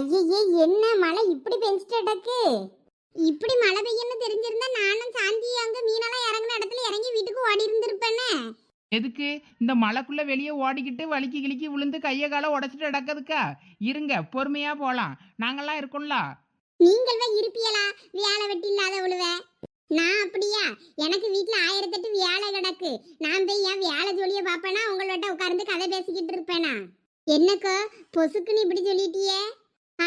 ஐயே என்ன மழை? இப்படி பெஞ்சிட்டக்கு இப்படி மழை பெய்யும்னு தெரிஞ்சிருந்தா நானும் சாந்தி அங்க மீனெல்லாம் இறங்குன இடத்துல இறங்கி வீட்டுக்கு ஓடி இருந்திருப்பேனே. எதுக்கு? இந்த மழைக்குள்ள வெளியே ஓடிக்கிட்டு வலிக்கி கிளிக்கி விழுந்து கையை காலை உடச்சிட்டு நடக்கிறதுக்கா இருங்க பொறுமையா போலாம். நாங்கெல்லாம் இருக்கோம்ல. நீங்கள் தான் இருப்பியலா? வேலை வெட்டி இல்லாதவளுவ நான் அப்படியா? எனக்கு வீட்ல ஆயிரத்தெட்டு வேலை கிடக்கு. நான் போய் என் வேலை ஜோலிய பாப்பேனா உங்களோட உட்கார்ந்து கதை பேசிக்கிட்டு இருப்பேனா? என்னக்கோ பொசுக்குன்னு இப்படி சொல்லிட்டியே.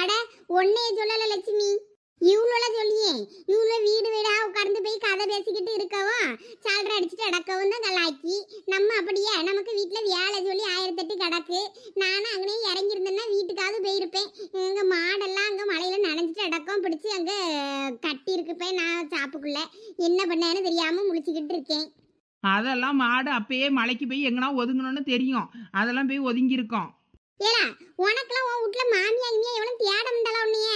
அட ஒன்னே சொல்லல லட்சுமி. இவ்வளோ சொல்லியே இவ்வளோ வீடு வீடா உட்கார்ந்து போய் கதை பேசிக்கிட்டு இருக்கவும் சால்ரை அடிச்சுட்டு அடக்கவும் தான் கலாக்கி நம்ம அப்படியே நமக்கு வீட்டில் வேலை சொல்லி ஆயிரத்தெட்டு கிடக்கு. நானும் அங்கனே இறங்கியிருந்தேன்னா வீட்டுக்காவது போயிருப்பேன். எங்கள் மாடெல்லாம் அங்கே மலையில் நனைஞ்சிட்டு அடக்கம் பிடிச்சி அங்கே கட்டியிருக்குப்பேன் நான் சாப்புக்குள்ளே என்ன பண்ணேன்னு தெரியாமல் முழிச்சிக்கிட்டு இருக்கேன். அதெல்லாம் மாடு அப்பயே மலைக்கு போய் எங்கனா ஒதுங்கணும்னு தெரியும். அதெல்லாம் போய் ஒதுங்கியிருக்கோம். ஏலா உனக்கெல்லாம் உன் வீட்ல மாமியா இனியா எவ்வளவு தேட வந்தாலும் உன்னைய?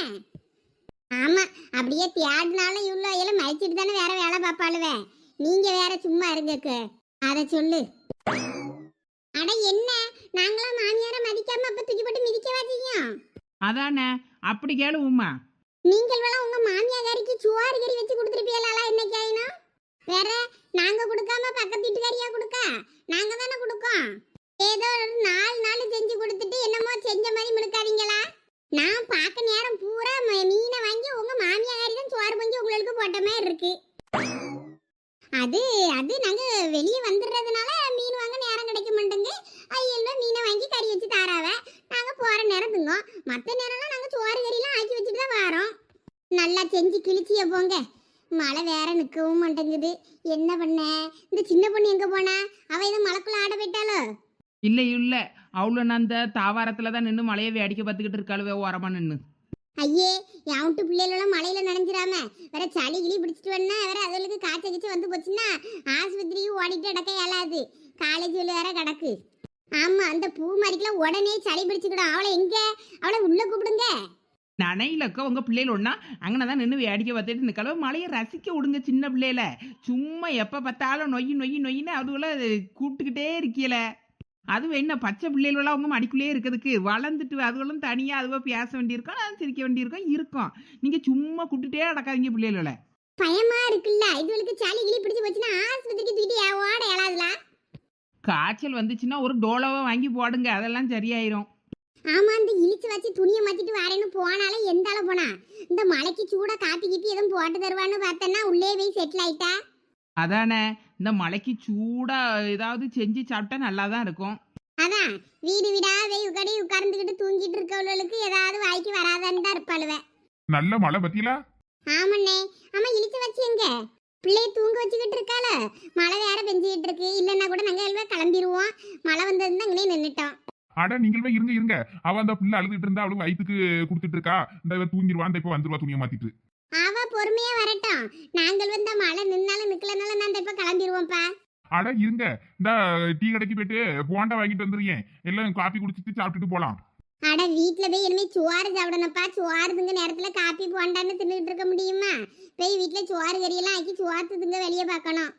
ஆமா அப்படியே தேடினாலும் இவ்வளோ எல்லாம் மறைச்சிட்டு தானே வேற வேலை பார்ப்பாளுவே. நீங்க வேற சும்மா இருங்கக்கு. அத சொல்லு. அட என்ன? நாங்களாம் மாமியாரை மதிக்காம அப்ப தூக்கி போட்டு மிதிக்கவா செய்யும்? அதானே அப்படி கேளு உமா. நீங்கள் வேணா உங்க மாமியாரிக்கு சுவாறு கறி வச்சு கொடுத்துருப்பீங்களா இன்னைக்கு ஆயினும் வேற நாங்க கொடுக்காம பக்கத்து வீட்டுக்காரியா கொடுக்க? நாங்க தானே கொடுக்கோம். ஏதோ ஒரு நாலு நாள் செஞ்சு கொடுத்துட்டு என்னமோ செஞ்ச மாதிரி மினுக்காதீங்களா? நான் பார்க்க நேரம் பூரா மீனை வாங்கி உங்க மாமியாரி தான் சோறு பஞ்சு உங்களுக்கு போட்ட மாதிரி இருக்கு. அது அது நாங்க வெளியே வந்துடுறதுனால மீன் வாங்க நேரம் கிடைக்க மாட்டேங்க ஐயோ மீனை வாங்கி கறி வச்சு தாராவ. நாங்க போற நேரம் திங்கோம் மற்ற நேரம்லாம் நாங்க சோறு கறிலாம் ஆக்கி வச்சுட்டு தான் வரோம். நல்லா செஞ்சு கிழிச்சிய போங்க. மழை வேற நிற்கவும் மாட்டேங்குது. என்ன பண்ண? இந்த சின்ன பொண்ணு எங்க போனா? அவ ஏதோ மழைக்குள்ள ஆட போயிட்டாலோ இல்லை இல்லை. அவ்வளோ நான் அந்த தாவாரத்தில் தான் நின்று மலையை வேடிக்கை பார்த்துக்கிட்டு இருக்காளுவே ஓரமாக நின்று ஐயே என் வீட்டு பிள்ளைகளெல்லாம் மழையில நனைஞ்சிராம. வேற சளி கிளி பிடிச்சிட்டு வந்தா வேற அதுகளுக்கு காய்ச்சல் கிச்சு வந்து போச்சுன்னா ஆஸ்பத்திரியும் ஓடிட்டு அடக்க இயலாது. காலேஜ் வேற கிடக்கு. ஆமா அந்த பூ மாதிரிக்கெல்லாம் உடனே சளி பிடிச்சுக்கிடும். அவளை எங்க? அவளை உள்ள கூப்பிடுங்க. நனையிலக்க உங்கள் பிள்ளைகள் ஒன்றா அங்கே தான் நின்று வேடிக்கை பார்த்துட்டு நிற்கல மலையை ரசிக்க விடுங்க சின்ன பிள்ளையில சும்மா எப்போ பார்த்தாலும் நொய் நொய் நொய்ன்னு அதுவெல்லாம் கூப்பிட்டுக்கிட்டே இருக்கீல அதுவும் என்ன பச்சை பிள்ளைகளெல்லாம் அவங்க மடிக்குள்ளேயே இருக்கிறதுக்கு வளர்ந்துட்டு அதுவெல்லாம் தனியாக அதுவோ பேச வேண்டியிருக்கோம் நான் சிரிக்க வேண்டியிருக்கோம் இருக்கும். நீங்கள் சும்மா கூப்பிட்டுட்டே அடக்காதீங்க பிள்ளைகள. பயமா இருக்குல்ல? இதுகளுக்கு சளி கிளி பிடிச்சு போச்சுன்னா ஆஸ்பத்திரிக்கு தூக்கிட்டு ஓட இயலாதுல காய்ச்சல் வந்துச்சுன்னா ஒரு டோலோவை வாங்கி போடுங்க அதெல்லாம் சரியாயிரும். ஆமா இந்த இழிச்சு வச்சு துணியை மாத்திட்டு வரேன்னு போனாலே எந்த அளவு போனா? இந்த மலைக்கு சூடா காப்பி கிப்பி எதுவும் போட்டு தருவான்னு பார்த்தேன்னா உள்ளே போய் செட்டில் ஆயிட்டா? அதானே? இந்த மலைக்கு சூடாக ஏதாவது செஞ்சு சாப்பிட்டா நல்லா தான் இருக்கும். அதான். வீடு வீடா போய் உட்காடி உட்கார்ந்துக்கிட்டு தூங்கிட்டு இருக்கவளுக்கு ஏதாவது வாய்க்கு வராதான்னு தான் இருப்பாளுவ. நல்ல மழை பத்தியில? ஆமண்ணே. ஆமா இழிச்சு வச்சு எங்க? பிள்ளைய தூங்க வச்சுக்கிட்டு இருக்காள. மழை வேற பெஞ்சுக்கிட்டு இருக்கு. இல்லைன்னா கூட நாங்க எல்லாம் கிளம்பிடுவோம் மழை வந்ததுன்னு அங்கனே நின்னுட்டோம். அட நீங்களுமே இருங்க இருங்க. அவ அந்த பிள்ளை அழுதுட்டு இருந்தா அவளுக்கு வயிற்றுக்கு கொடுத்துட்டு இருக்கா. இந்த இவ தூங்கிடுவா இந்த இப்ப வந்துருவா துணியை மாத்திட்டு. அவ பொறுமையா வரட்டும். நாங்கள் வந்த மழை நின்னாலும் நிக்கலனாலும் நான் இப்ப கிளம்பிடுவோம்ப்பா அட இருங்க. இந்த டீ கடைக்கு போயிட்டு போண்டா வாங்கிட்டு வந்துருக்கேன். எல்லாம் காப்பி குடிச்சிட்டு சாப்பிட்டுட்டு போலாம். அட வீட்ல போய் இனிமே சோறு சாப்பிடணும்ப்பா. சோறு திங்க நேரத்துல காப்பி போண்டான்னு தின்னுட்டு இருக்க முடியுமா? போய் வீட்ல சோறு கறியெல்லாம் ஆக்கி திங்க வெளியே பார்க்கணும்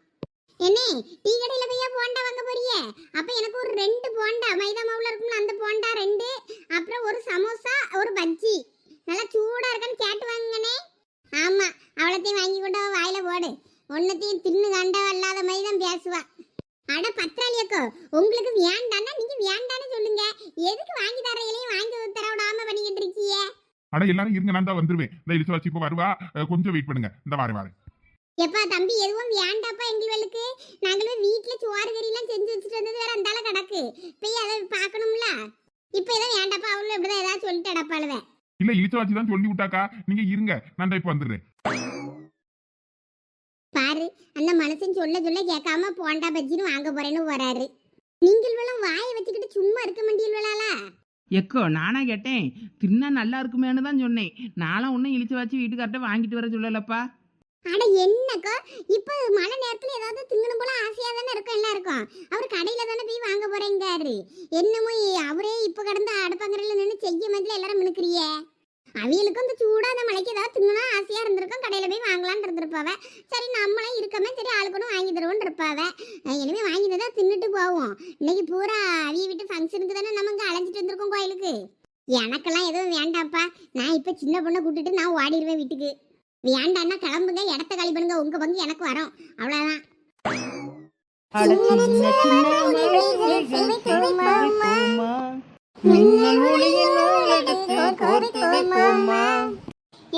என்ன டீ கடையில போய் போண்டா வாங்க போறியே? அப்ப எனக்கு ஒரு ரெண்டு போண்டா மைதா மாவுல இருக்கும்ல அந்த போண்டா ரெண்டு அப்புறம் ஒரு சமோசா ஒரு பஜ்ஜி. நல்லா சூடா இருக்கான்னு கேட்டு வாங்கனே ஆமா அவ்வளோத்தையும் வாங்கி கொண்டு வாயில போடு. ஒன்னத்தையும் தின்னு கண்டா இல்லாத மாதிரி தான் பேசுவா. அட பத்ராளியக்கோ உங்களுக்கு வேண்டான்னா நீங்க வேண்டான்னு சொல்லுங்க. எதுக்கு வாங்கி தரையிலையும் வாங்கி தர விடாம பண்ணிக்கிட்டு இருக்கீங்க அட எல்லாரும் இருங்க நான் தான் வந்துருவேன். இந்த இழுச்சு வச்சு இப்ப வருவா. கொஞ்சம் வெயிட் பண்ணுங்க. இந்த வாரேன் வாரேன் எப்பா தம்பி எதுவும் வேண்டாப்பா எங்களுக்கு நாங்களும் வீட்ல சோறு கறி எல்லாம் செஞ்சு வச்சுட்டு வந்தது வேற அந்தால கிடக்கு. போய் அதை பார்க்கணும்ல? இப்ப எதுவும் வேண்டாப்பா அவளும் இப்படிதான் ஏதாவது சொல்லிட்டு அடப்பாளுவ இல்ல வச்சு தான் சொல்லி விட்டாக்கா? நீங்க இருங்க நான் இப்ப வந்துடுறேன். பாரு அந்த மனுஷன் சொல்ல சொல்ல கேட்காம போண்டா பஜ்ஜின்னு வாங்க போறேன்னு வராரு. நீங்கள் வேலாம் வாயை வச்சுக்கிட்டு சும்மா இருக்க மாட்டீங்களா எக்கோ நானா கேட்டேன் தின்னா நல்லா இருக்குமேன்னு தான் சொன்னேன். நானும் ஒன்றும் இழிச்சு வச்சு வீட்டுக்கார்ட்ட வாங்கிட்டு வர சொல்லலப்பா. அட என்னக்கா? இப்போ மழை நேரத்துல ஏதாவது திங்கணும் போல ஆசையா தானே இருக்கும் எல்லாம் இருக்கும் அவர் கடையில தானே போய் வாங்க போறேங்காரு என்னமோ அவரே இப்போ கடந்து அடுப்பங்கரையில நின்று செய்ய மாதிரி எல்லாரும் மினுக்கிறியே. அவியலுக்கும் இந்த சூடா அந்த மலைக்கு ஏதாவது திங்கணும் ஆசையா இருந்திருக்கும். கடையில போய் வாங்கலாம்னு இருந்திருப்பாவ. சரி நம்மளும் இருக்கமே. சரி ஆளுக்கணும் வாங்கி தருவோம்னு இருப்பாவ. அஹ் வாங்கி தந்தா தின்னுட்டு போவோம். இன்னைக்கு பூரா அவிய வீட்டு ஃபங்க்ஷனுக்கு தானே நம்ம இங்கே அலைஞ்சிட்டு வந்திருக்கோம் கோயிலுக்கு. எனக்கெல்லாம் எதுவும் வேண்டாம்ப்பா. நான் இப்போ சின்ன பொண்ணை கூட்டுட்டு நான் ஓடிடுவேன் வீட்டுக்கு. வேண்டான்னா கிளம்புங்க இடத்த காலி பண்ணுங்க உங்க பங்கு எனக்கு வரும். அவ்வளவுதான்?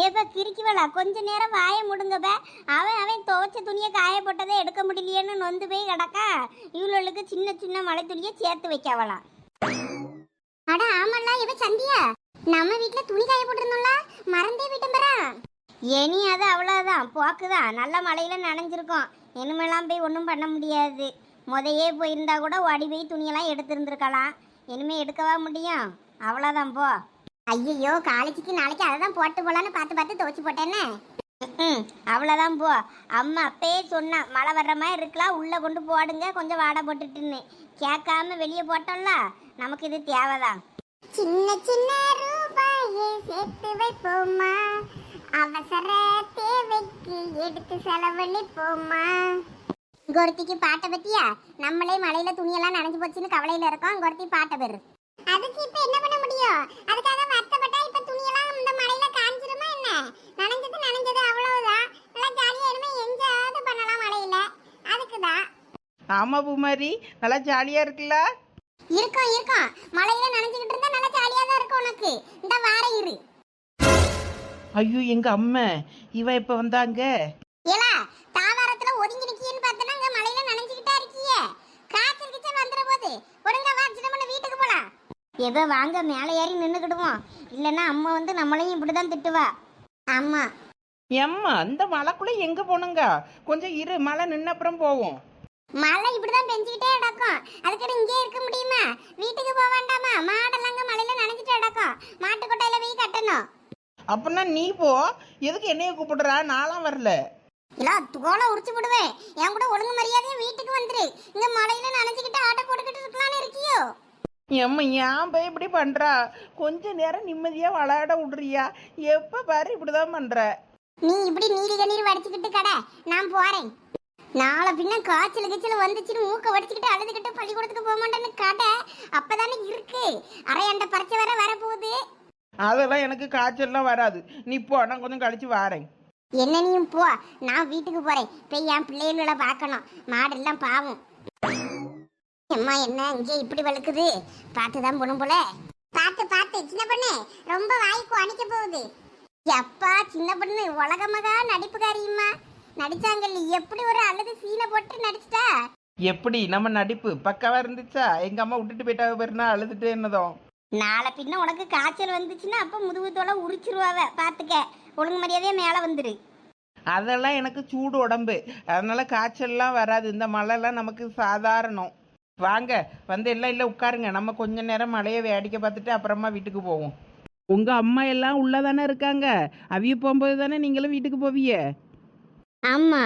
ஏப்ப கிறுக்கிவளா கொஞ்ச நேரம் வாய முடுங்கப்ப அவன் அவன் துவைச்ச துணியை காய போட்டதை எடுக்க முடியலையேன்னு நொந்து போய் கிடக்கா. இவளுக்கு சின்ன சின்ன மழை துணியை சேர்த்து வைக்கவலாம் அட ஆமல்ல இவ சந்தியா. நம்ம வீட்ல துணி காய போட்டிருந்தோம்ல. மறந்தே விட்டோம் பரா. இனி அது அவ்வளோதான் போக்குதான். நல்ல மழையில் நனைஞ்சிருக்கோம். இனிமேலாம் போய் ஒன்றும் பண்ண முடியாது. முதையே போயிருந்தா கூட ஓடி போய் துணியெல்லாம் எடுத்துருந்துருக்கலாம். இனிமேல் எடுக்கவா முடியும்? அவ்வளோதான் போ. ஐயோ காலேஜுக்கு நாளைக்கு அதை தான் போட்டு போலான்னு பார்த்து பார்த்து துவச்சி போட்டேன்னு ம் அவ்வளோதான் போ. அம்மா அப்பயே சொன்னான் மழை வர்ற மாதிரி இருக்கலாம் உள்ளே கொண்டு போடுங்க கொஞ்சம் வாடை போட்டுட்டுன்னு. கேட்காம வெளியே போட்டோம்ல நமக்கு இது தேவைதான். சின்ன சின்ன ரூபாயை சேர்த்து வைப்போமா அவசர தேவைக்கு எடுத்து செலவழிப்போமா கொருத்திக்கு பாட்டை பத்தியா? நம்மளே மழையில துணியெல்லாம் நனைஞ்சு போச்சுன்னு கவலையில இருக்கோம். கொருத்தி பாட்டை பெரு அதுக்கு இப்ப என்ன பண்ண முடியும்? அதுக்காக வருத்தப்பட்டா இப்ப துணியெல்லாம் இந்த மழையில காஞ்சிருமா என்ன? நனைஞ்சது நனைஞ்சது அவ்வளவுதான். நல்லா ஜாலியா இனிமே எஞ்சாவது பண்ணலாம் மழையில. அதுக்குதான் ஆமா பூமாரி நல்லா ஜாலியா இருக்குல்ல? இருக்கும் இருக்கும். மழையில நனைஞ்சுக்கிட்டு இருந்தா நல்லா ஜாலியா தான் இருக்கும் உனக்கு. இந்த வார இரு. ஐயோ எங்க அம்மா. இவ இப்ப வந்தாங்க? ஏலா தாவாரத்துல ஒதுங்கி நிக்கியன்னு பார்த்தனா அங்க மழையில நனைஞ்சுக்கிட்டா இருக்கியே. காய்ச்சல் கிச்சல் வந்துற போது ஒழுங்கா வா சின்ன பண்ண வீட்டுக்கு போலாம் எதோ வாங்க மேலே ஏறி நின்னுக்கிடுவோம். இல்லைன்னா அம்மா வந்து நம்மளையும் இப்படிதான் திட்டுவா. ஆமா எம்மா இந்த மழைக்குள்ள எங்க போனுங்க கொஞ்சம் இரு மழை நின்ன அப்புறம் போவோம். மழை இப்படிதான் பெஞ்சுக்கிட்டே கிடக்கும். அதுக்கிட்ட இங்கே இருக்க முடியுமா? வீட்டுக்கு போக வேண்டாமா? மாடெல்லாம் அங்க மழையில நனைஞ்சிட்டு கிடக்கும். மாட்டு கொட்டையில போய் கட்டணும். அப்படின்னா நீ போ. எதுக்கு என்னைய கூப்பிடுறா? நான்லாம் வரல. இல்ல தோலை உரிச்சு விடுவேன் என் கூட ஒழுங்கு மரியாதையா வீட்டுக்கு வந்துரு. இங்க மழையில நனைஞ்சுக்கிட்டு ஆட்டை போட்டுக்கிட்டு இருக்கலாம்னு இருக்கியோ? எம்மா ஏன் போய் இப்படி பண்றா? கொஞ்ச நேரம் நிம்மதியா விளையாட விடுறியா? எப்ப பாரு இப்படிதான் பண்ற. நீ இப்படி நீரி கண்ணீர் வடிச்சுக்கிட்டு கடை. நான் போறேன். நாளை பின்ன காய்ச்சல் கீச்சல் வந்துச்சுன்னு மூக்க வடிச்சுக்கிட்டு அழுதுகிட்டு பள்ளிக்கூடத்துக்கு போக மாட்டேன்னு கடை. அப்பதானே இருக்கு. அரையாண்ட பறிச்ச வர வரப்போகுது. அதெல்லாம் எனக்கு காய்ச்சல்லாம் வராது. நீ போ நான் கொஞ்சம் கழிச்சு வாரேன். என்ன நீயும் போ நான் வீட்டுக்கு போறேன். போய் என் பிள்ளைகள பார்க்கணும். மாடெல்லாம் பாவம். அம்மா என்ன? இங்கே இப்படி வழுக்குது? பார்த்து தான் போகணும் போல. பார்த்து பார்த்து சின்ன பொண்ணு. ரொம்ப வாய்க்கு அணிக்க போகுது. அப்பா சின்ன பொண்ணு உலகமகா நடிப்புக்காரியம்மா நடிச்சாங்கல்ல எப்படி ஒரு அழுது சீனை போட்டு நடிச்சிட்டா? எப்படி நம்ம நடிப்பு? பக்காவா இருந்துச்சா? எங்க அம்மா விட்டுட்டு போயிட்டா பேருனா அழுதுட்டு என்னதும் நாளை பின்ன உனக்கு காய்ச்சல் வந்துச்சுன்னா அப்போ முதுகு தோலை உரிச்சிருவாவ பார்த்துக்க ஒழுங்கு மரியாதையா மேலே வந்துரு. அதெல்லாம் எனக்கு சூடு உடம்பு. அதனால காய்ச்சல்லாம் வராது. இந்த மழைலாம் நமக்கு சாதாரணம். வாங்க வந்து எல்லாம் இல்லை உட்காருங்க. நம்ம கொஞ்ச நேரம் மழையை வேடிக்கை பார்த்துட்டு அப்புறமா வீட்டுக்கு போவோம். உங்க அம்மா எல்லாம் உள்ளதானே இருக்காங்க? அவிய போகும்போது தானே நீங்களும் வீட்டுக்கு போவீங்க? ஆமா.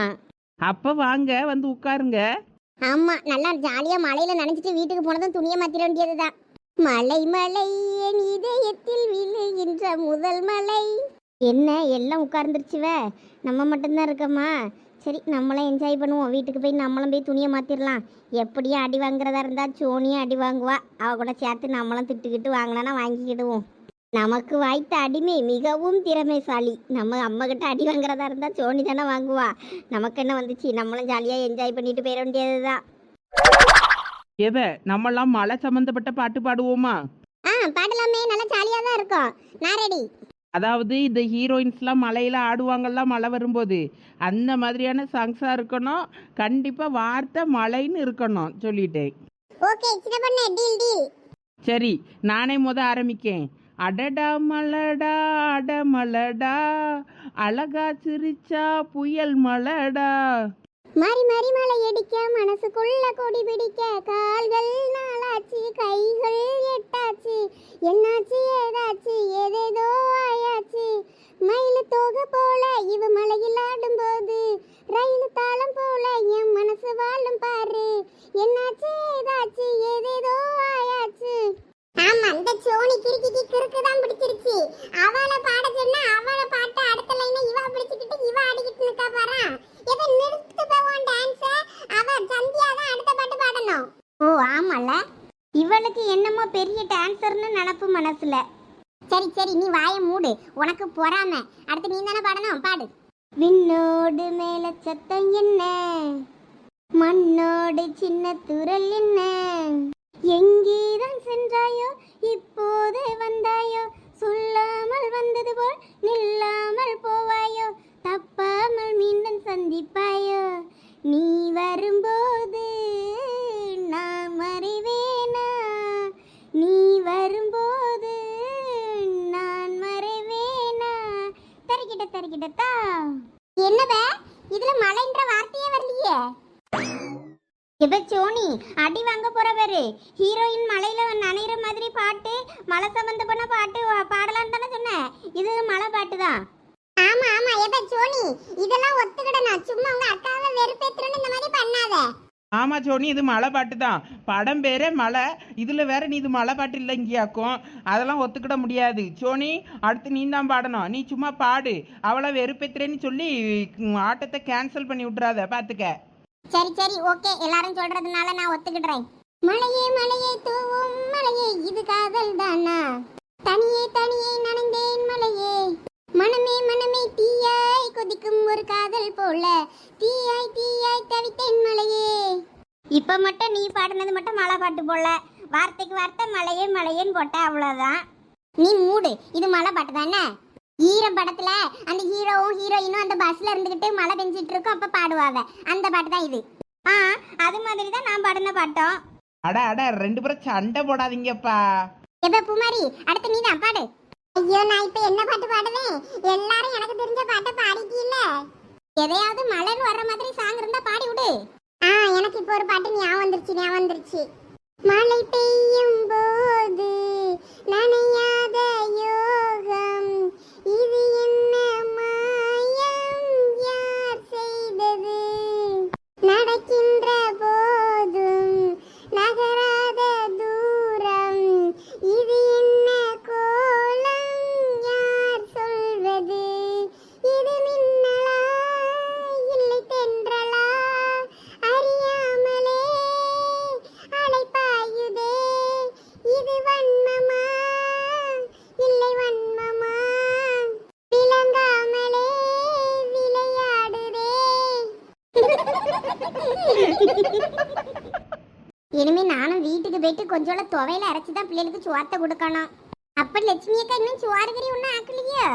அப்ப வாங்க வந்து உட்காருங்க. ஆமா நல்லா ஜாலியா மழையில நனைஞ்சிட்டு வீட்டுக்கு போனதும் துணியை மாத்திர வேண்டியதுதான். மலை மலை என் இதயத்தில் விழுகின்ற முதல் மலை. என்ன எல்லாம் உட்கார்ந்துருச்சுவ நம்ம மட்டும்தான் இருக்கோமா? சரி நம்மளும் என்ஜாய் பண்ணுவோம். வீட்டுக்கு போய் நம்மளும் போய் துணியை மாற்றிடலாம் எப்படியும் அடி வாங்குறதா இருந்தால் சோனியும் அடி வாங்குவா. அவ கூட சேர்த்து நம்மளும் திட்டுக்கிட்டு வாங்கினா வாங்கிக்கிடுவோம். நமக்கு வாய்த்த அடிமை மிகவும் திறமைசாலி. நம்ம அம்மாகிட்ட அடி வாங்குறதா இருந்தால் சோனி தானே வாங்குவா. நமக்கு என்ன வந்துச்சு? நம்மளும் ஜாலியாக என்ஜாய் பண்ணிட்டு போயிட வேண்டியது தான் எவ நம்மெல்லாம் மழை சம்பந்தப்பட்ட பாட்டு பாடுவோமா? ஆ பாடலாமே. நல்லா ஜாலியாக தான் இருக்கும். நான் ரெடி அதாவது இந்த ஹீரோயின்ஸ்லாம் மலையில் ஆடுவாங்கல்ல மழை வரும்போது. அந்த மாதிரியான சாங்ஸாக இருக்கணும். கண்டிப்பாக வார்த்தை மழைன்னு இருக்கணும் சொல்லிட்டேன். ஓகே சின்ன பொண்ணு டீல் டீல் சரி நானே முத ஆரம்பிக்கேன். அடடா மலடா அட மலடா அழகா சிரிச்சா புயல் மலடா. மாறி மாறி மலை அடிக்க மனசுக்குள்ள கொடி பிடிக்க கால்கள் நாளாச்சு கைகள் எட்டாச்சு. என்னாச்சு ஏதாச்சு ஏதேதோ ஆயாச்சு மயில் தோகை போல இவ மலையில் ஆடும்போது ரயில் தாளம் போல என் மனசு வாழும் பாரு என்னாச்சு ஏதாச்சு ஏதேதோ ஆயாச்சு ஆமா இந்த சோனி கிறுக்கிக்கு கிறுக்கு தான் பிடிச்சிருச்சு அவளை பாட சொன்னா அவளை பாட்டு அடுத்த லைனை இவ பிடிச்சிக்கிட்டு இவ ஆடிக்கிட்டு நிக்கா பாரா இவ நிறுத்து போவான் டான்ஸ அவ சந்தியா தான் அடுத்த பாட்டு பாடணும் ஓ ஆமால இவளுக்கு என்னமோ பெரிய டான்சர்னு நினப்பு மனசுல சரி சரி நீ வாயை மூடு உனக்கு பொறாம அடுத்து நீ தானே பாடணும் பாடு விண்ணோடு மேல சத்தம் என்ன? மண்ணோடு சின்ன துரல் என்ன? எங்கேதான் சென்றாயோ இப்போது வந்தாயோ சொல்லாமல் வந்தது போல் நில்லாமல் போவாயோ தப்பாமல் மீண்டும் சந்திப்பாயோ நீ வரும்போது நான் மறைவேனா நீ வரும்போது நான் மறைவேனா? தருகிட்ட தருகிட்டத்தா என்னப இதுல மலைன்ற வார்த்தையே வரலையே. இப்ப சோனி அடி வாங்க போறவரு ஹீரோயின் மலையில நனைகிற மாதிரி பாட்டு மலை சம்பந்தப்பட்ட பாட்டு பாடலான்னு தானே சொன்னேன் இது மலை பாட்டு தான். ஆமா ஆமா எப்ப சோனி இதெல்லாம் ஒத்துக்கிடணும். சும்மா உங்க அக்காவை வெறுப்பேத்துறேன்னு இந்த மாதிரி பண்ணாத. ஆமா சோனி இது மழை பாட்டு தான் படம் பேரே மழை. இதுல வேற நீ இது மழை பாட்டு இல்லைங்கியாக்கும். அதெல்லாம் ஒத்துக்கிட முடியாது. சோனி அடுத்து நீ தான் பாடணும். நீ சும்மா பாடு. அவளை வெறுப்பேத்துறேன்னு சொல்லி ஆட்டத்தை கேன்சல் பண்ணி விட்றாத பாத்துக்க. சரி சரி ஓகே எல்லாரும் சொல்றதுனால நான் ஒத்துக்கிடுறேன். மலையே மலையே தூவும். மலையே இது காதல் தானா தனியே தனியே நனைந்தேன் மலையே மனமே மனமே தீயாய் கொதிக்கும் ஒரு காதல் போல. இப்ப மட்டும் நீ பாடினது மட்டும் மலை பாட்டு போல. வார்த்தைக்கு வார்த்தை மலையே மலையேன்னு போட்ட அவ்வளவுதான். நீ மூடு இது மலை பாட்டு தானே ஈரம் படத்துல அந்த ஹீரோவும் ஹீரோயினும் அந்த பஸ்ல இருந்துகிட்டு மழை பெஞ்சிட்டு இருக்கும் அப்ப பாடுவாங்க அந்த பாட்டு தான் இது. ஆ அது மாதிரி தான் நான் பாடின பாட்டோம். அட அட ரெண்டு பேரும் சண்டை போடாதீங்கப்பா. எப்ப பூமாரி அடுத்து நீ தான் பாடு. ஐயோ நான் இப்ப என்ன பாட்டு பாடுவேன்? எல்லாரும் எனக்கு தெரிஞ்ச பாட்டை பாடிட்டீல்ல. எதையாவது மலர் வர்ற மாதிரி சாங் இருந்தா பாடி விடு. எனக்கு இப்போ ஒரு பாட்டு ஞாபகம் வந்துருச்சு ஞாபகம் வந்துருச்சு. மழை பெய்யும் போது நனையாத கொஞ்சோட துவையில அரைச்சி தான் பிள்ளைகளுக்கு சுவார்த்தை கொடுக்கணும். அப்ப லட்சுமி அக்கா இன்னும் சுவாரகிரி ஒன்றும் ஆக்கலையோ?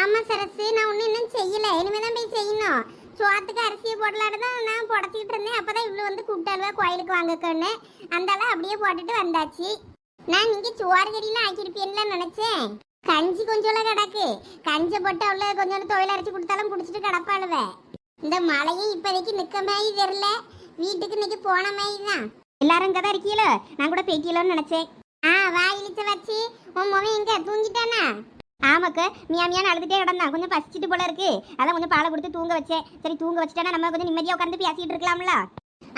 ஆமா சரசு நான் ஒன்றும் இன்னும் செய்யல. இனிமே தான் போய் செய்யணும். சுவாத்துக்கு அரிசியை போடலான்னு தான் நான் புடச்சிக்கிட்டு இருந்தேன். அப்பதான் இவ்வளோ வந்து கூப்பிட்டாளுவா கோயிலுக்கு வாங்கக்கன்னு. அளவு அப்படியே போட்டுட்டு வந்தாச்சு. நான் நீங்க சுவாரகிரிலாம் ஆக்கியிருப்பேன்ல நினைச்சேன். கஞ்சி கொஞ்சோல கிடக்கு. கஞ்சை போட்டு அவ்வளோ கொஞ்சோண்டு துவையில அரைச்சி கொடுத்தாலும் குடிச்சிட்டு கிடப்பாளுவேன் இந்த மழையும் இப்போதைக்கு நிற்க மாதிரி தெரில வீட்டுக்கு இன்னைக்கு போன மாதிரி தான். எல்லாரும் இங்கே தான் இருக்கீங்களோ? நான் கூட பேட்டியலோன்னு நினச்சேன். ஆ வா இழிச்ச வச்சு. உன் மகன் எங்க தூங்கிட்டானா? ஆமாக்கு மியா மியான்னு அழுதுட்டே கிடந்தான் கொஞ்சம் பசிச்சிட்டு போல இருக்கு. அதான் கொஞ்சம் பாலை கொடுத்து தூங்க வச்சேன். சரி தூங்க வச்சுட்டானா நம்ம கொஞ்சம் நிம்மதியாக உட்காந்து பேசிட்டு இருக்கலாம்ல?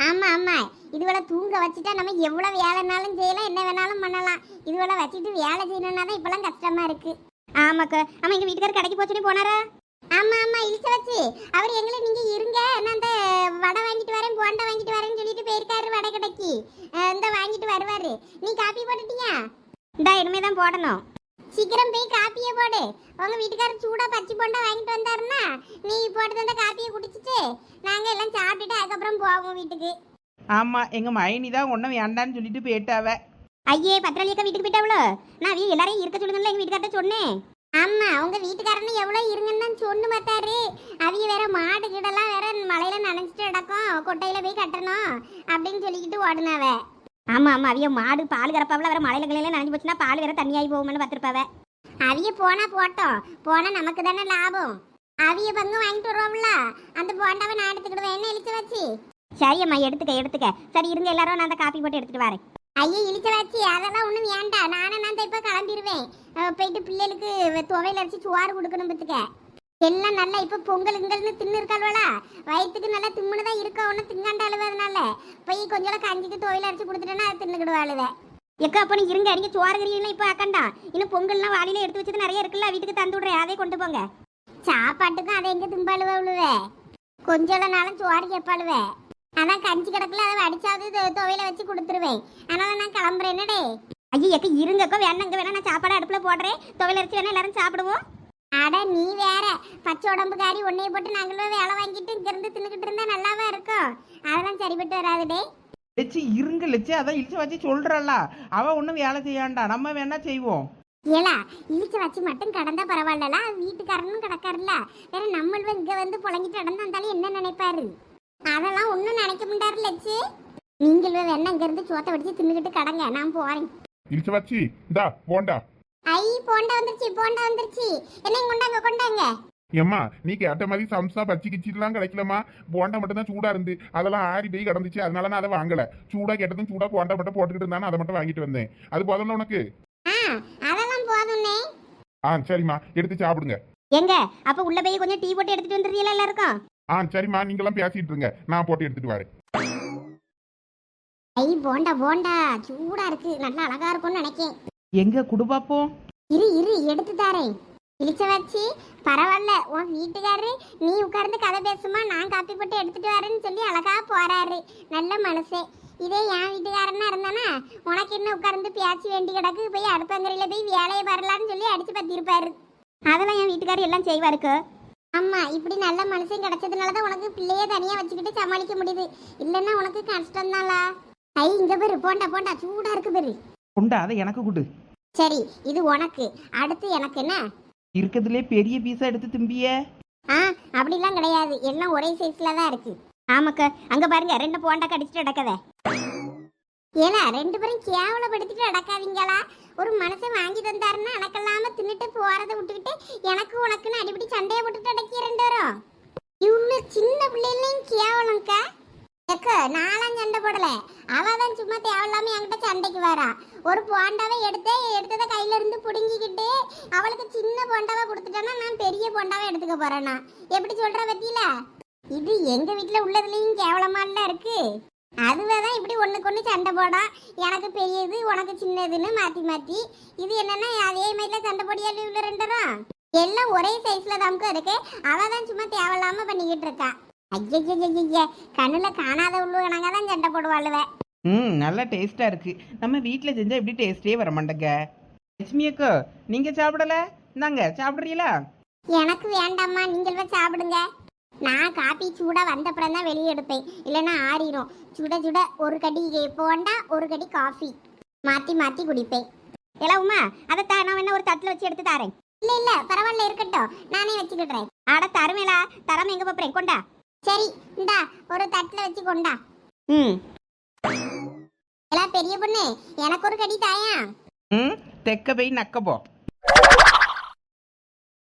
ஆமா ஆமா. இதுவளை தூங்க வச்சுட்டா நம்ம எவ்வளவு வேலைனாலும் செய்யலாம் என்ன வேணாலும் பண்ணலாம். இதுவளை வச்சுட்டு வேலை செய்யணும்னா தான் இப்பெல்லாம் கஷ்டமா இருக்கு. ஆமாக்கு. ஆமா எங்க வீட்டுக்காரர் கடைக்கு போச்சுன்னு போனாரா? ஆமா ஆமா இழிச்ச வச்சு அவர் எங்களை நீங்க இருங்க. நான் அந்த வடை வாங்கிட்டு வரேன் போண்டா வாங்கிட்டு வரேன்னு சொல்லிட்டு போயிருக்காரு வடை கடைக்கு. இந்த வாங்கிட்டு வருவாரு. நீ காப்பி போட்டுட்டியா? இந்தா இனிமே தான் போடணும். சீக்கிரம் போய் காப்பியை போடு. உங்க வீட்டுக்காரர் சூடா பச்சை போண்டா வாங்கிட்டு வந்தாருன்னா நீ போட்டு தந்த காப்பியை குடிச்சிட்டு நாங்க எல்லாம் சாப்பிட்டுட்டு அதுக்கப்புறம் போவோம் வீட்டுக்கு. ஆமா எங்க மைனி தான் ஒன்றும் வேண்டான்னு சொல்லிட்டு போயிட்டாவ. ஐயே பத்திரலியக்கா வீட்டுக்கு போயிட்டாவளோ? நான் அவிய எல்லாரையும் இருக்க சொல்லுங்கல்ல எங்க வீட்டுக்கார்ட்ட சொன்னேன். ஆமா உங்க வீட்டுக்காரன்னு எவ்வளவு இருங்கன்னு சொன்னு பார்த்தாரு. அவிய வேற மாடு கிடலாம் வேற மலையில நனைஞ்சிட்டு கிடக்கும். கொட்டையில போய் கட்டணும் அப்படின்னு சொல்லிக்கிட்டு ஓடுனாவ. ஆமா ஆமா அவிய மாடு பால் கறப்பாவில வேற மலையில கிளையில நனைஞ்சு போச்சுன்னா பால் வேற தண்ணியாகி போகும்னு பார்த்துருப்பாவ. அவிய போனா போட்டோம். போனா நமக்கு தானே லாபம். அவிய பங்கு வாங்கிட்டு வருவோம்ல. அந்த போண்டாவை நான் எடுத்துக்கிடுவேன். என்ன இழுத்து வச்சு? சரி அம்மா எடுத்துக்க எடுத்துக்க. சரி இருங்க எல்லாரும் நான் அந்த காப்பி போட்டு எடுத்துட்டு வரேன். ஐயா இழுத்து வச்சு அதெல்லாம் ஒன்றும் வேண்டாம். நானே நான் இப்போ கிளம்பிடுவேன் போயிட்டு பிள்ளைகளுக்கு துவையில் அரைச்சி சுவாறு கொடுக்கணும் பார்த்துக்க எல்லாம் நல்லா இப்போ பொங்கல் இங்கல்னு தின்னு இருக்காள்வளா வயிற்றுக்கு நல்லா திம்முன்னு தான் இருக்கா? ஒன்றும் திங்காண்ட அழுவதுனால. போய் கொஞ்சம் கஞ்சிக்கு துவையில் அரைச்சி கொடுத்துட்டேன்னா அதை தின்னுக்கிடுவாளுவே. எக்கா அப்போ நீ இருங்க. நீங்க சுவாறு கறியெல்லாம் இப்போ ஆக்கண்டா. இன்னும் பொங்கல்லாம் வாளியில எடுத்து வச்சது நிறைய இருக்குல்ல வீட்டுக்கு தந்து விடுறேன். அதே கொண்டு போங்க. சாப்பாட்டுக்கும் அதை எங்கே திம்பாளுவே கொஞ்சம் நாளும் சுவாறு கேட்பாளுவே. அதான் கஞ்சி கிடக்குல அதை வடிச்சாவது து- துவையில வச்சு கொடுத்துருவேன். அதனால நான் கிளம்புறேன் என்னடே ஐயோ எக்க இருங்கக்கோ வேணாங்க வேணா நான் சாப்பாடு அடுப்புல போடுறேன். துவையல் அரைச்சி வேணா எல்லாரும் சாப்பிடுவோம். அட நீ வேற. பச்சை உடம்புக்காரி உன்னைய போட்டு நாங்களும் வேலை வாங்கிட்டு இங்க இருந்து தின்னுக்கிட்டு இருந்தா நல்லாவா இருக்கும்? அதெல்லாம் சரிப்பட்டு வராதுடே. லட்சு இருங்க லட்சு அதான் இழிச்சு வச்சு சொல்றல்ல அவ ஒன்றும் வேலை செய்யாண்டா. நம்ம வேணா செய்வோம். ஏலா இழிச்சு வச்சு மட்டும் கடந்தா பரவாயில்லல? வீட்டுக்காரனும் கிடக்காருல்ல வேற நம்மள இங்க வந்து புழங்கிட்டு நடந்து வந்தாலும் என்ன நினைப்பாரு? அதெல்லாம் ஒன்றும் நினைக்க மாட்டாரு லட்சு. நீங்களும் வேணா இங்க இருந்து சோத்தை வடிச்சு தின்னுக்கிட்டு கடங்க. நான் போறேன். இழிச்ச வச்சு. இந்தா போண்டா. ஐ போண்டா வந்துருச்சு போண்டா வந்துருச்சு. என்ன கொண்டாங்க கொண்டாங்க. ஏம்மா நீ கேட்ட மாதிரி சம்சா பச்சி கிச்சிலாம் கிடைக்கலமா போண்டா மட்டும் தான் சூடா இருந்து. அதெல்லாம் ஆறி போய் கிடந்துச்சு. அதனால நான் அதை வாங்கல. சூடா கேட்டதும் சூடா போண்டா மட்டும் போட்டுக்கிட்டு இருந்தானே அதை மட்டும் வாங்கிட்டு வந்தேன். அது போதும்ல உனக்கு? ஆ அதெல்லாம் போதும்னே. ஆ சரிம்மா. எடுத்து சாப்பிடுங்க. எங்க? அப்ப உள்ள போய் கொஞ்சம் டீ போட்டு எடுத்துட்டு வந்துடுறீங்களா எல்லாருக்கும்? ஆ சரிம்மா நீங்களாம் பேசிட்டு இருங்க நான் போட்டு எடுத்துட்டு வரேன். ஐ போண்டா போண்டா. சூடா இருக்கு. நல்லா அழகா இருக்கும்னு நினைக்கேன். எங்க குடு பாப்போம் இரு இரு எடுத்து தாரேன். இழிச்ச வச்சு பரவாயில்ல. உன் வீட்டுக்காரரு நீ உட்கார்ந்து கதை பேசுமா நான் காப்பி போட்டு எடுத்துட்டு வரேன்னு சொல்லி அழகா போறாரு. நல்ல மனசே. இதே என் வீட்டுக்காரனா இருந்தானா உனக்கு என்ன உட்கார்ந்து பேச்சு வேண்டி கிடக்கு? போய் அடுப்பங்கரையில போய் வேலையை வரலான்னு சொல்லி அடிச்சு பத்திருப்பாரு. அதெல்லாம் என் வீட்டுக்காரர் எல்லாம் செய்வாருக்கு? ஆமா இப்படி நல்ல மனுஷன் கிடைச்சதுனால தான் உனக்கு பிள்ளைய தனியா வச்சுக்கிட்டு சமாளிக்க முடியுது. இல்லைன்னா உனக்கு கஷ்டம் தான்லா ஐ இங்க பேரு போண்டா போண்டா சூடா இருக்கு பேரு. கொண்டா அதை எனக்கு கொடு. சரி இது உனக்கு. அடுத்து எனக்கு என்ன? இருக்கிறதுலே பெரிய பீஸா எடுத்து திம்பிய. ஆ அப்படிலாம் கிடையாது. எல்லாம் ஒரே சைஸ்ல தான் இருக்கு. ஆமாக்க அங்க பாருங்க ரெண்டு போண்டா கடிச்சிட்டு அடக்கத ஏலா ரெண்டு பேரும் கேவலப்படுத்திட்டு அடக்காதீங்களா ஒரு மனுஷன் வாங்கி தந்தாருன்னா எனக்கெல்லாம தின்னுட்டு போறதை விட்டுக்கிட்டு எனக்கு உனக்குன்னு அடிப்படி சண்டையை போட்டுட்டு அடக்கி ரெண்டு வரும் இவ்வளோ சின்ன பிள்ளைகளையும் கேவலம்க்கா. எக்க நானும் சண்டை போடல. அவ தான் சும்மா தேவையில்லாம என்கிட்ட சண்டைக்கு வரா. ஒரு போண்டாவை எடுத்து எடுத்ததை கையில இருந்து புடுங்கிக்கிட்டு அவளுக்கு சின்ன போண்டாவை கொடுத்துட்டேன்னா நான் பெரிய போண்டாவை எடுத்துக்க போறேனா? எப்படி சொல்ற பத்தியில? இது எங்க வீட்டுல உள்ளதுலயும் கேவலமால இருக்கு. அதுவே தான் இப்படி ஒண்ணுக்கு ஒண்ணு சண்டை போடா. எனக்கு பெரியது உனக்கு சின்னதுன்னு மாத்தி மாத்தி. இது என்னன்னா அதே மாதிரில சண்டை போடியா உள்ள ரெண்டரும்? எல்லாம் ஒரே சைஸ்ல தாமுக்கு இருக்கு. அவ தான் சும்மா தேவையில்லாம பண்ணிக்கிட்டு இருக்கா. ஐயா கண்ணுல காணாத உள்ளவனாங்க தான் சண்டை போடுவாளுவ. ம் நல்லா டேஸ்டா இருக்கு. நம்ம வீட்டில் செஞ்சா எப்படி டேஸ்டே வர மாட்டேங்க. லட்சுமி அக்கா நீங்க சாப்பிடல? இந்தாங்க சாப்பிட்றீங்களா? எனக்கு வேண்டாம்மா நீங்கள் சாப்பிடுங்க. நான் காப்பி சூடா வந்தப்புறம் தான் வெளியே எடுப்பேன். இல்லைன்னா ஆறிடும் சுட சுட ஒரு கடி போண்டா ஒரு கடி காஃபி மாத்தி மாத்தி குடிப்பேன். இல்ல உமா அதை தா நான் வேணா ஒரு தட்டுல வச்சு எடுத்து தரேன். இல்ல இல்ல பரவாயில்ல இருக்கட்டும். நானே வச்சுக்கிடுறேன். அட தரமேலா தராம எங்க போறேன்? கொண்டா. சரி இந்தா ஒரு தட்டுல வச்சு கொண்டா. ம். எல்லாம் பெரிய பொண்ணு எனக்கு ஒரு கடி தாயா? ம் தெக்க போய் நக்க போ.